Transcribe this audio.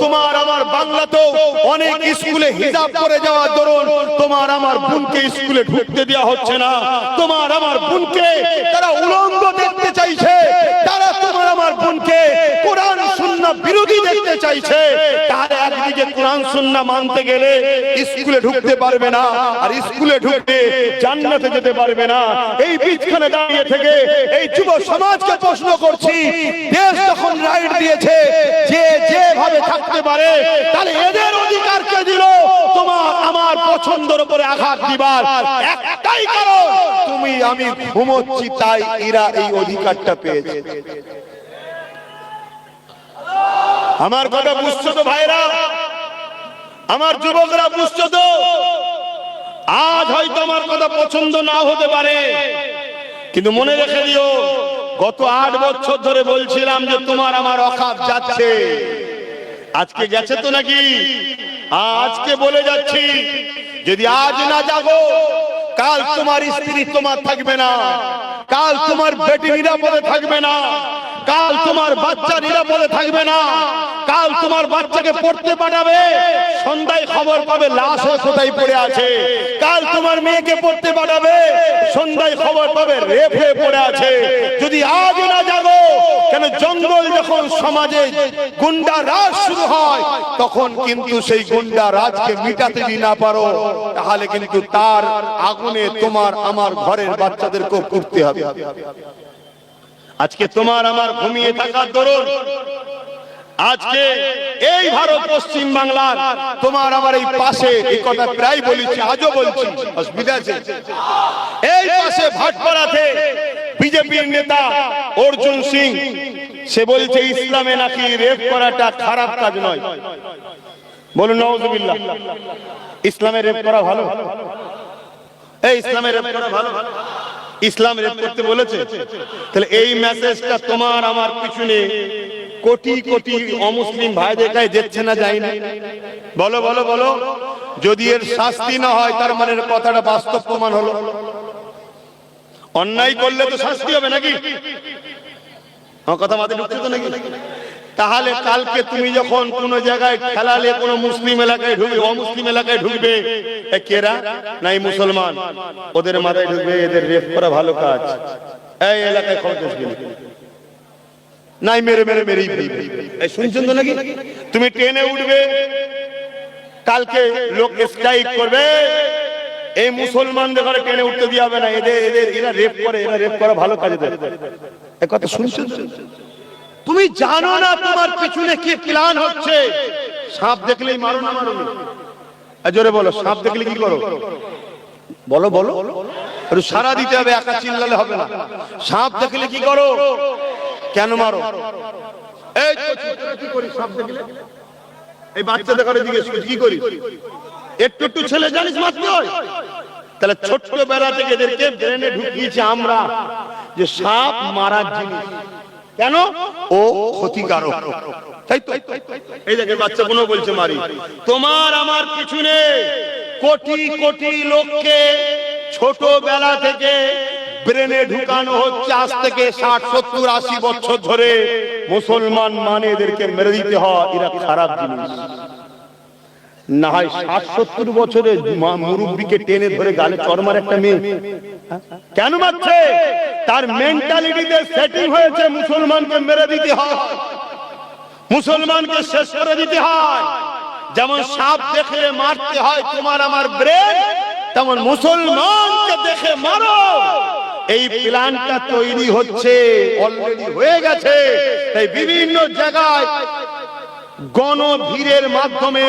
তোমার আমার বাংলাতেও অনেক স্কুলে হিজাব করে যাওয়ার দরুন তোমার আমার বোনকে স্কুলে ঢুকতে দেওয়া হচ্ছে না। তোমার আমার বোনকে তারা উলঙ্গ দেখতে চাইছে তারা তোমার আমার বোনকে কোরআন সুন্নাহ বিরোধী দেখতে চাইছে। তার একদিকে কোরআন সুন্নাহ মানতে গেলে স্কুলে ঢুকতে পারবে না। আর স্কুলে ঢুকতে জান্নাতে যেতে পারবে না। এই বীজখানে দাঁড়িয়ে থেকে এই যুব সমাজকে প্রশ্ন করছি। দেশ যখন রাইট দিয়েছে যে যেভাবে থাকতে পারে তাহলে এদের অধিকার কে দিল? তোমার আমার পছন্দের উপরে আঘাত দিবার একটাই কারণ তুমি আমি ঘুমোচ্ছি তাই এরা এই অধিকারটা পেয়েছে। আমার কথা বুঝছ তো ভাইরা? আমার যুবকরা বুঝছ তো? আজ হয়তো আমার কথা পছন্দ না হতে পারে। কিন্তু মনে রেখে দিও, গত আট বছর ধরে বলছিলাম যে তোমার আমার অখাপ যাচ্ছে। আজকে গেছে তো নাকি? আজকে বলে যাচ্ছি, যদি আজ না যাব, কাল তোমার স্ত্রী তোমার থাকবে না। কাল তোমার বেটি নিরাপদে থাকবে না। কাল তোমার বাচ্চা নিরাপদে থাকবে না। কাল তোমার বাচ্চাকে পড়তে পাঠাবে। সন্ধ্যায় খবর পাবে, লাশ কোথায় পড়ে আছে। কাল তোমার মেয়েকে পড়তে পাঠাবে, সন্ধ্যায় খবর পাবে হয়ে পড়ে আছে। যদি আজ না যাব কেন জঙ্গল যখন সমাজে গুন্ডা রাজ শুরু হয়, তখন কিন্তু সেই গুন্ডা রাজকে মিটাতে যদি না পারো, তাহলে কিন্তু তার আগুনে তোমার আমার ঘরের বাচ্চাদেরকেও করতে হবে। আজকে তোমার আমার ঘুমিয়ে থাকার দরুন। আজকে এই ভারত পশ্চিম বাংলার, তোমার আমার এই পাশে এই কথা প্রায় বলেছি, আজও বলছি অসুবিধা আছে এই পাশে ভাটপাড়াতে বিজেপির নেতা অর্জুন সিং, সে বলছে ইসলামে নাকি রেপ করাটা খারাপ কাজ নয়। বলুন, নওয়াজুবিল্লাহ, ইসলামে রেপ করা ভালো? এই ইসলামে রেপ করা ভালো? ইসলাম রেপ করতে বলেছে? তাহলে এই মেসেজটা তোমার আমার পিছনে কোটি কোটি অমুসলিম ভাইদের কাছে যাচ্ছে না যায়নি। বলো বলো বলো। যদি এর শাস্তি না হয়, তার মানে কথাটা বাস্তব প্রমাণ হলো। অন্যায় করলে তো শাস্তি হবে নাকি? কথা মাথায় ঢুকছে তো নাকি? তাহলে কালকে তুমি যখন কোন জায়গায় খেলালে কোন মুসলিম এলাকায় ঢুকবে, অমুসলিম এলাকায় ঢুকবে কেরা? নাই মুসলমান। ওদের মাথায় ঢুকবে, এদের রেপ করা ভালো কাজ। এই এলাকায় খরচ না। নাই মেরে মেরে মেরেই এই শুনছেন তো নাকি? তুমি ট্রেনে উঠবে কালকে লোক স্ট্রাইক করবে। এই মুসলমানদের ঘরে ট্রেনে উঠতে দিয়ে হবে না এদের এদের এরা রেপ করে এরা রেপ করা ভালো কাজে দেয় এই কথা শুনছেন? তুমি জানো না তোমার পিছনে কি প্ল্যান হচ্ছে? সাপ দেখলেই মারো না মারো জোরে বলো সাপ দেখলে কি করো? বলো বলো। সারা দিতে হবে একা চিল্লালে হবে না। সাপ দেখলে কি করো? কেন মারো? এই কি করি সাপ দেখলে? এই বাচ্চাদের জিজ্ঞেস করি কি করি একটু একটু ছেলে জানিস তাহলে ছোট্ট থেকে এদেরকে ব্রেনে আমরা যে সাপ মারার জিনিস। কেন? ও ক্ষতিকারক। তাই তো? এই দেখে বাচ্চা কোনো বলছে মারি। তোমার আমার পিছনে কোটি কোটি লোককে ছোটবেলা থেকে ব্রেনে ঢুকানো হচ্ছে আজ থেকে ষাট সত্তর আশি বছর ধরে মুসলমান মানে এদেরকে মেরে দিতে হয় এরা খারাপ জিনিস। না হয় ষাট সত্তর বছরে মা- টেনে ধরে গালে চরমার একটা মেয়ে। কেন মারছে তার মেন্টালিটিতে সেটিং হয়েছে মুসলমানকে মেরে দিতে হয়। মুসলমানকে শেষ করে দিতে হয়। যেমন সাপ দেখলে মারতে হয় তোমার আমার ব্রেন তেমন মুসলমানকে দেখে মারো। এই প্ল্যানটা তৈরি হচ্ছে অলরেডি হয়ে গেছে। তাই বিভিন্ন জায়গায় গণভীরের মাধ্যমে